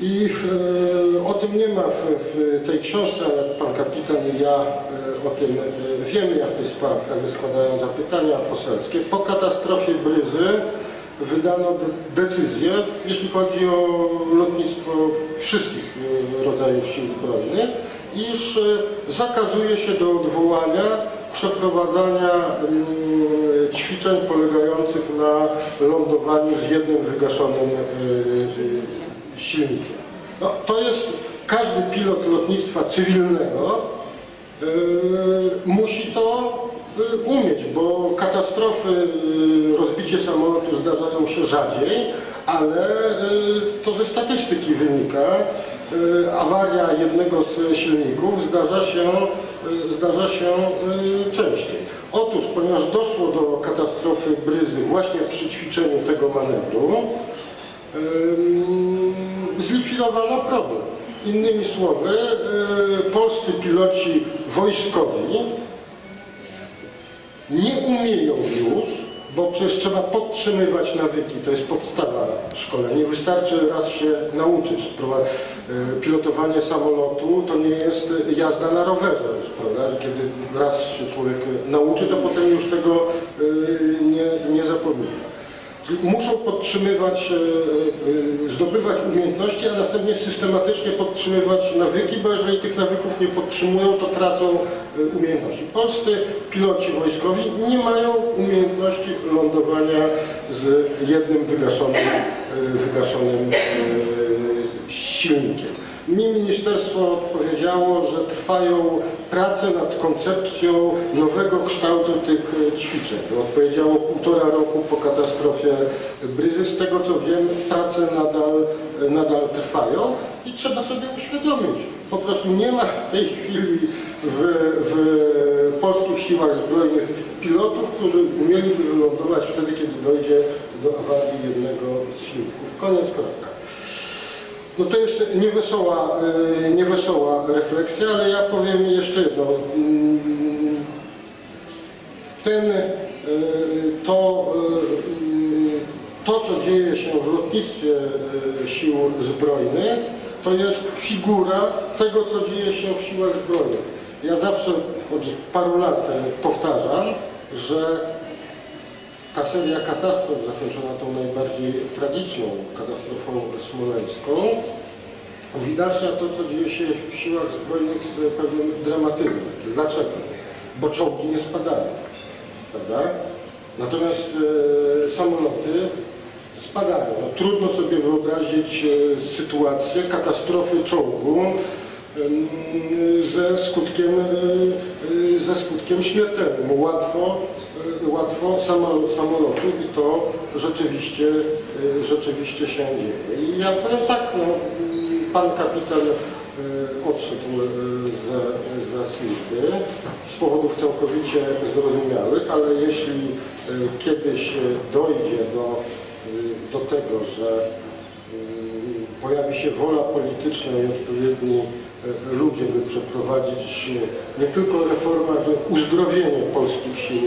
I e, o tym nie ma w, w tej książce, ale pan kapitan i ja e, o tym e, wiemy, jak w tej sprawie zapytania poselskie. Po katastrofie Bryzy wydano de decyzję, jeśli chodzi o lotnictwo wszystkich e, rodzajów sił zbrojnych, iż e, zakazuje się do odwołania przeprowadzania mm, ćwiczeń polegających na lądowaniu z jednym wygaszonym e, silnikiem. No, to jest każdy pilot lotnictwa cywilnego e, musi to e, umieć, bo katastrofy, e, rozbicie samolotu zdarzają się rzadziej, ale to ze statystyki wynika. Awaria jednego z silników zdarza się, zdarza się częściej. Otóż, ponieważ doszło do katastrofy Bryzy właśnie przy ćwiczeniu tego manewru, zlikwidowano problem. Innymi słowy, y, polscy piloci wojskowi nie umieją już, bo przecież trzeba podtrzymywać nawyki, to jest podstawa szkolenia. Nie wystarczy raz się nauczyć. Y, Pilotowanie samolotu to nie jest jazda na rowerze, prawda? że kiedy raz się człowiek nauczy, to potem już tego y, nie, nie zapomina. Muszą podtrzymywać, e, e, zdobywać umiejętności, a następnie systematycznie podtrzymywać nawyki, bo jeżeli tych nawyków nie podtrzymują, to tracą e, umiejętności. Polscy piloci wojskowi nie mają umiejętności lądowania z jednym wygaszonym, wygaszonym silnikiem. Mi ministerstwo odpowiedziało, że trwają prace nad koncepcją nowego kształtu tych e, ćwiczeń. Odpowiedziało półtora roku po katastrofie Bryzy. Z tego co wiem, prace nadal, nadal trwają i trzeba sobie uświadomić. Po prostu nie ma w tej chwili w, w polskich siłach zbrojnych pilotów, którzy umieliby wylądować wtedy, kiedy dojdzie do awarii jednego z silników. Koniec kropka. No to jest niewesoła, e, niewesoła refleksja, ale ja powiem jeszcze jedno. Mm, Ten, e, to, e, to, co dzieje się w lotnictwie sił zbrojnych, to jest figura tego, co dzieje się w siłach zbrojnych. Ja zawsze od paru lat powtarzam, że ta seria katastrof zakończona tą najbardziej tragiczną katastrofą smoleńską uwidacznia to, co dzieje się w siłach zbrojnych z pewnym dramatyzmem. Dlaczego? Bo czołgi nie spadają, prawda? Natomiast e, samoloty spadają. No, trudno sobie wyobrazić e, sytuację katastrofy czołgu em, ze skutkiem, e, e, ze skutkiem śmiertelnym. Łatwo, e, łatwo samolot, samolotu i to rzeczywiście, e, rzeczywiście się dzieje. I ja powiem tak, no, pan kapitan e, odszedł e, ze, ze służby z powodów całkowicie zrozumiałych, ale jeśli kiedyś dojdzie do, do tego, że pojawi się wola polityczna i odpowiedni ludzie, by przeprowadzić nie tylko reformę, ale uzdrowienie polskich sił,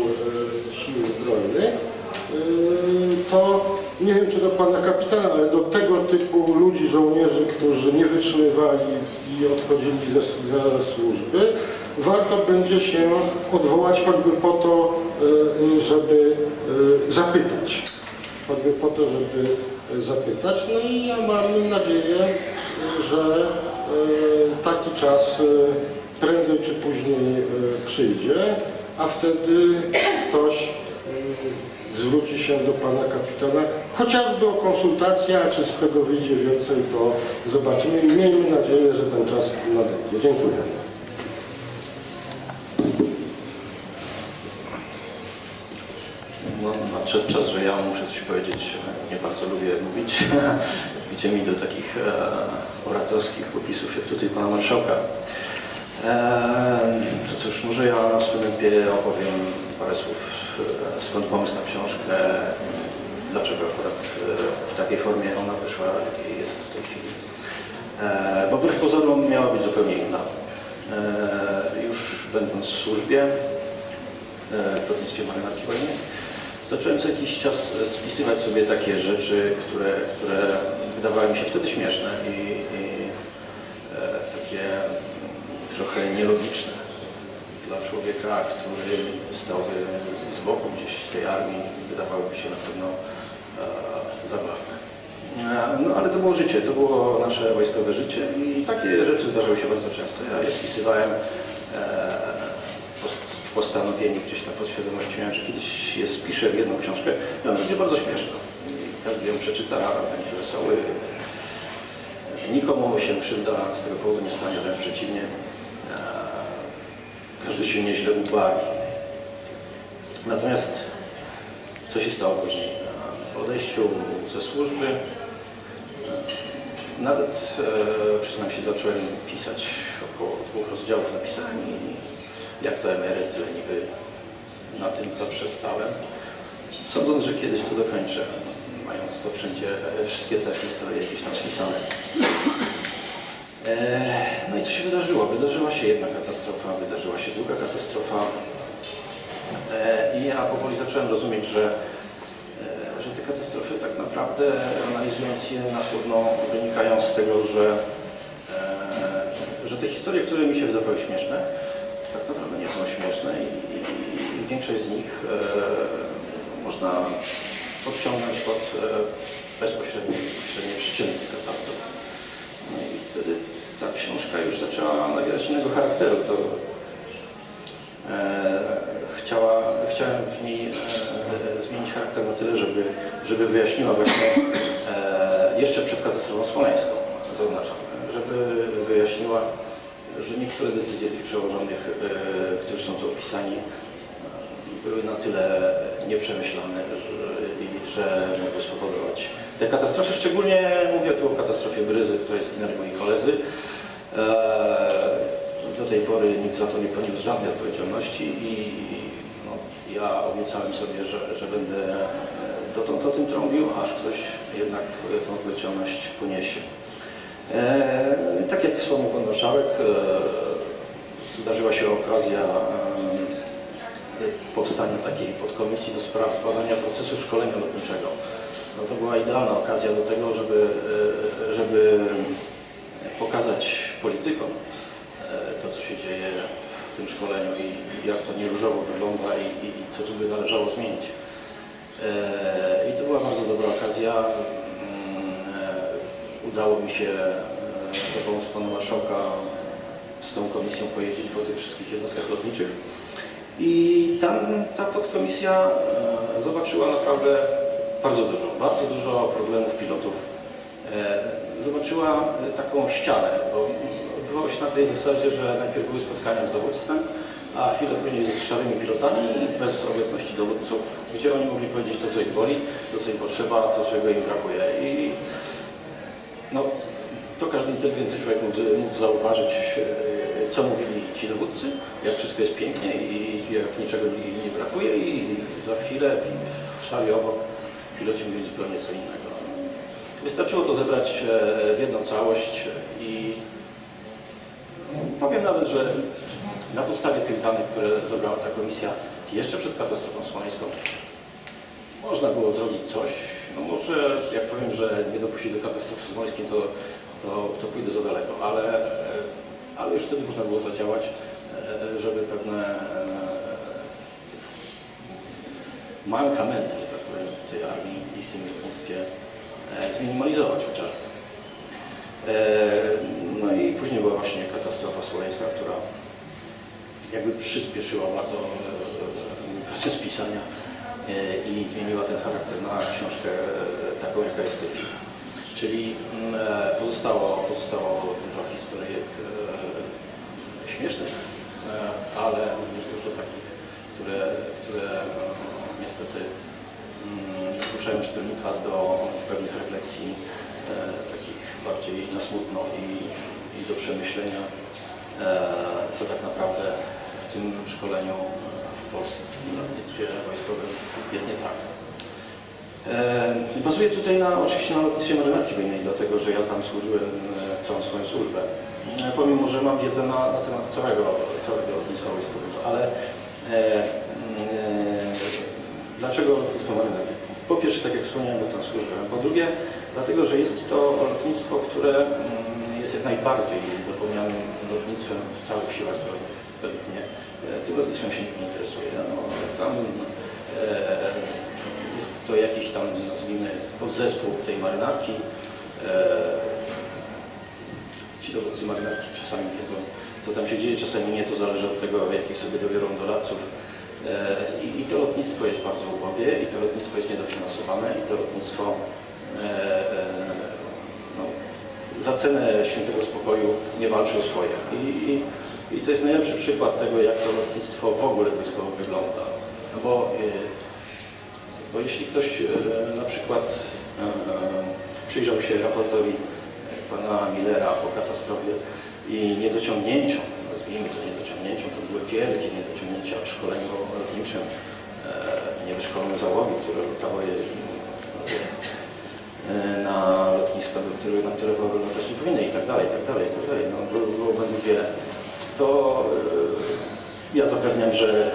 e, to nie wiem czy do pana kapitana, ale do tego typu ludzi, żołnierzy, którzy nie wytrzymywali i odchodzili ze, ze służby, warto będzie się odwołać choćby po to, e, żeby e, zapytać choćby po to, żeby zapytać. No i ja mam nadzieję, że taki czas prędzej czy później przyjdzie, a wtedy ktoś zwróci się do pana kapitana, chociażby o konsultację, a czy z tego wyjdzie więcej, to zobaczymy miejmy nadzieję, że ten czas nadejdzie. Dziękuję. No, nadszedł czas, że ja muszę coś powiedzieć. Nie bardzo lubię mówić, gdzie mi do takich e, oratorskich popisów, jak tutaj pana marszałka. E, to cóż, może ja na wstępie opowiem parę słów, skąd pomysł na książkę, i dlaczego akurat e, w takiej formie ona wyszła, jakiej jest w tej chwili. E, bo wbrew pozorom miała być zupełnie inna. E, już będąc w służbie, e, w lotnictwie marynarki wojennej, zacząłem co jakiś czas spisywać sobie takie rzeczy, które, które wydawały mi się wtedy śmieszne i, i e, takie trochę nielogiczne dla człowieka, który stałby z boku gdzieś tej armii, wydawałyby się na pewno e, zabawne. E, No ale to było życie, to było nasze wojskowe życie i takie rzeczy zdarzały się bardzo często. Ja je spisywałem e, w postanowieniu gdzieś tam podświadomości miałem, że kiedyś je spiszę w jedną książkę i ona będzie bardzo śmieszna. Każdy ją przeczyta, będzie wesoły. Nikomu się krzywda z tego powodu nie stanie, wręcz przeciwnie. E, Każdy się nieźle ubawi. Natomiast co się stało później? Po odejściu ze służby nawet, e, przyznam się, zacząłem pisać około dwóch rozdziałów napisałem i jak to emeryt niby na tym zaprzestałem. Sądząc, że kiedyś to dokończę, mając to wszędzie, e, wszystkie te historie gdzieś tam spisane. E, No i co się wydarzyło? Wydarzyła się jedna katastrofa, wydarzyła się druga katastrofa. E, I ja powoli zacząłem rozumieć, że, e, że te katastrofy tak naprawdę, analizując je na chłodno, wynikają z tego, że, e, że te historie, które mi się wydawały śmieszne, tak naprawdę nie są śmieszne i, i, większość z nich można podciągnąć pod bezpośrednie bezpośrednie przyczyny tych katastrof. No i wtedy ta książka już zaczęła nabierać innego charakteru. To e, chciała, chciałem w niej e, zmienić charakter na tyle, żeby, żeby wyjaśniła właśnie e, jeszcze przed katastrofą smoleńską, zaznaczam, żeby wyjaśniła, że niektóre decyzje tych przełożonych, e, którzy są tu opisani, e, były na tyle nieprzemyślane, że, że mogły spowodować te katastrofy. Szczególnie mówię tu o katastrofie Bryzy, w której zginęli moi koledzy. E, Do tej pory nikt za to nie poniósł żadnej odpowiedzialności i no, ja obiecałem sobie, że, że będę e, dotąd o tym trąbił, aż ktoś jednak e, tę odpowiedzialność poniesie. E, tak jak wspomniał Pan Marszałek, e, zdarzyła się okazja e, powstania takiej podkomisji do spraw zbadania procesu szkolenia lotniczego. No to była idealna okazja do tego, żeby, e, żeby pokazać politykom to, co się dzieje w tym szkoleniu i jak to nieróżowo wygląda i, i co tu by należało zmienić. E, I to była bardzo dobra okazja. Mm, e, Udało mi się e, za pomocą pana marszałka z tą komisją pojeździć po tych wszystkich jednostkach lotniczych. I tam ta podkomisja zobaczyła naprawdę bardzo dużo, bardzo dużo problemów pilotów. Zobaczyła taką ścianę, bo odbywało się na tej zasadzie, że najpierw były spotkania z dowództwem, a chwilę później z szarymi pilotami bez obecności dowódców, gdzie oni mogli powiedzieć to, co ich boli, to, co im potrzeba, to, czego im brakuje. I no, to każdy inteligentny człowiek mógł, mógł zauważyć, e, co mówili ci dowódcy, jak wszystko jest pięknie i jak niczego nie, nie brakuje i za chwilę w, w szali obok piloci mówili zupełnie co innego. Wystarczyło to zebrać e, w jedną całość i powiem nawet, że na podstawie tych danych, które zebrała ta komisja jeszcze przed katastrofą smoleńską, można było zrobić coś. No może jak powiem, że nie dopuścić do katastrofy smoleńskiej, to, to, to pójdę za daleko, ale, ale już wtedy można było zadziałać, żeby pewne e, mankamenty, że tak powiem, w tej armii i w tym lotnictwie e, zminimalizować chociażby. E, No i później była właśnie katastrofa smoleńska, która jakby przyspieszyła bardzo e, proces pisania e, i zmieniła ten charakter na książkę e, taką, jaka jest w tej. Czyli mm, e, pozostało, pozostało dużo historyjek e, śmiesznych, e, ale również dużo takich, które, które e, niestety mm, zmuszają czytelnika do pewnych refleksji e, takich bardziej na smutno i, i do przemyślenia, e, co tak naprawdę w tym szkoleniu w polskim lotnictwie wojskowym jest nie tak. E, Bazuję tutaj na, oczywiście na lotnictwie marynarki wojennej, dlatego że ja tam służyłem e, całą swoją służbę. E, Pomimo, że mam wiedzę na, na temat całego, całego wojskowego, ale e, e, dlaczego lotnictwo marynarki? Po pierwsze, tak jak wspomniałem, bo tam służyłem. Po drugie, Dlatego, że jest to lotnictwo, które mm, jest jak najbardziej zapomnianym lotnictwem w całych siłach zbrojnych, według mnie. E, Tym lotnictwem się nie interesuje. No, tam e, jest to jakiś tam, nazwijmy, podzespół tej marynarki. E, Ci dowódcy marynarki czasami wiedzą, co tam się dzieje, czasami nie, to zależy od tego, jakich sobie dobiorą doradców. I, I to lotnictwo jest bardzo ubogie, i to lotnictwo jest niedofinansowane, i to lotnictwo za cenę świętego spokoju nie walczy o swoje. I, i, I to jest najlepszy przykład tego, jak to lotnictwo w ogóle wygląda. No bo, e, bo jeśli ktoś e, na przykład e, przyjrzał się raportowi pana Millera po katastrofie i niedociągnięciom, nazwijmy to niedociągnięciom, to były wielkie niedociągnięcia w szkoleniu lotniczym, e, niewyszkolone załogi, które latały które były latać nie powinny i tak dalej, i tak dalej, i tak dalej. No, było, błędów wiele. To e, ja zapewniam, że,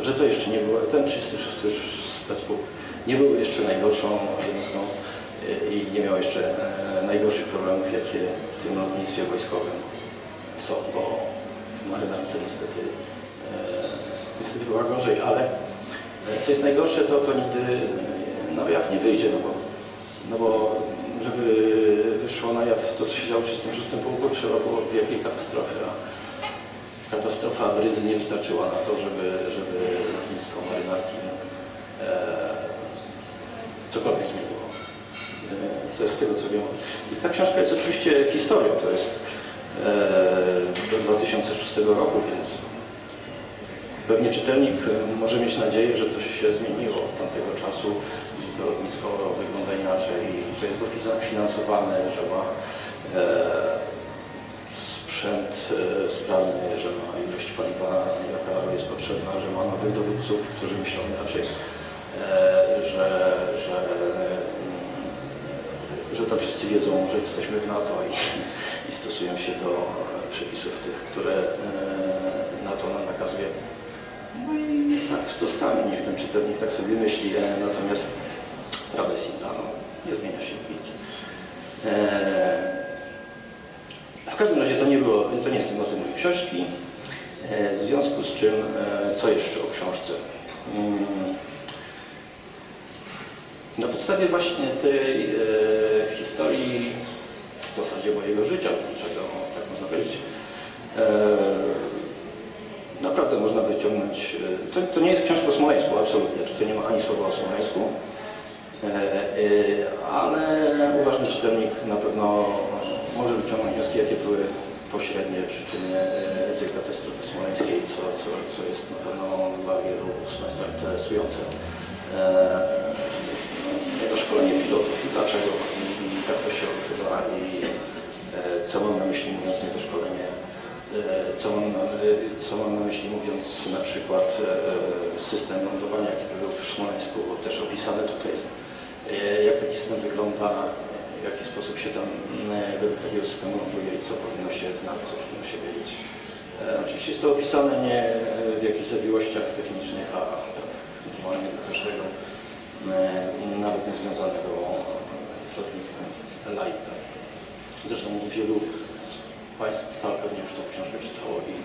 że to jeszcze nie było, ten 36 już specpułk nie był jeszcze najgorszą jednostką e, i nie miał jeszcze e, najgorszych problemów, jakie w tym lotnictwie wojskowym są, bo w marynarce niestety, niestety była gorzej, ale co jest najgorsze, to to nigdy na jaw nie wyjdzie, no bo, no bo żeby wyszło na jaw to, co się działo w 36 pułku, trzeba było wielkiej katastrofy, a katastrofa w Rydze nie wystarczyła na to, żeby, żeby lotnictwo marynarki e, cokolwiek zmieniło. E, co jest z tego, co wiem. I ta książka jest oczywiście historią, to jest e, do 2006 roku, więc pewnie czytelnik może mieć nadzieję, że to się zmieniło od tamtego czasu, to lotnictwo wygląda inaczej, że jest dofinansowane, że ma e, sprzęt e, sprawny, że ma ilość paliwa, jaka jest potrzebna, że ma nowych dowódców, którzy myślą inaczej, e, że, że, mm, że tam wszyscy wiedzą, że jesteśmy w NATO i, i stosują się do przepisów tych, które NATO nam nakazuje. No i tak, z tostami, niech ten czytelnik tak sobie myśli, natomiast prawda jest inna, no, nie zmienia się nic. E, w każdym razie to nie, było, to nie jest tematem mojej książki, e, w związku z czym e, co jeszcze o książce? Mm. Na podstawie właśnie tej e, historii, w zasadzie mojego życia, dlaczego tak można powiedzieć, e, naprawdę można wyciągnąć, e, to, to nie jest książka o Smoleńsku, absolutnie, tutaj nie ma ani słowa o Smoleńsku, ale uważny czytelnik na pewno może wyciągnąć wnioski, jakie były pośrednie przyczyny e, tej katastrofy smoleńskiej, co, co, co jest na pewno dla wielu z Państwa interesujące. E, Szkolenie pilotów i dlaczego i, jak to się odbywa i e, co mam na myśli mówiąc niedoszkolenie, e, co mam, na, e, co mam na myśli mówiąc na przykład e, system lądowania, jaki był w Smoleńsku, też opisane tutaj jest, e, jak taki system wygląda, w jaki sposób się tam e, według takiego systemu ląduje i co powinno się znać, co powinno się wiedzieć. E, Oczywiście jest to opisane nie w jakichś zawiłościach technicznych, a tak normalnie dla każdego e, nawet niezwiązanego z lotniskiem laika. Zresztą wielu z Państwa pewnie już tą książkę czytało i,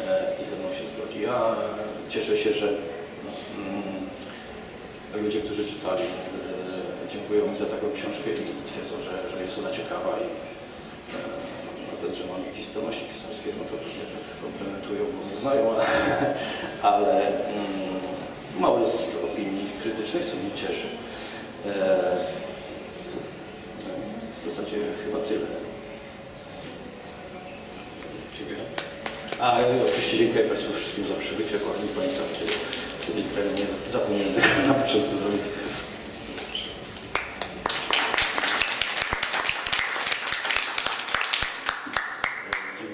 e, i ze mną się zgodzi. Ja cieszę się, że mm, ludzie, którzy czytali, e, dziękują mi za taką książkę i twierdzą, że, że jest ona ciekawa i e, nawet, że mam jakieś zdolności pisarskie, no to pewnie tak komplementują, bo mnie znają, ale, ale mm, mało jest opinii krytycznych, co mnie cieszy. E, w zasadzie chyba tyle. Dziękuję. A e, oczywiście dziękuję Państwu wszystkim za przybycie, Pani trakcie z tej nie zapomniałem na początku zrobić.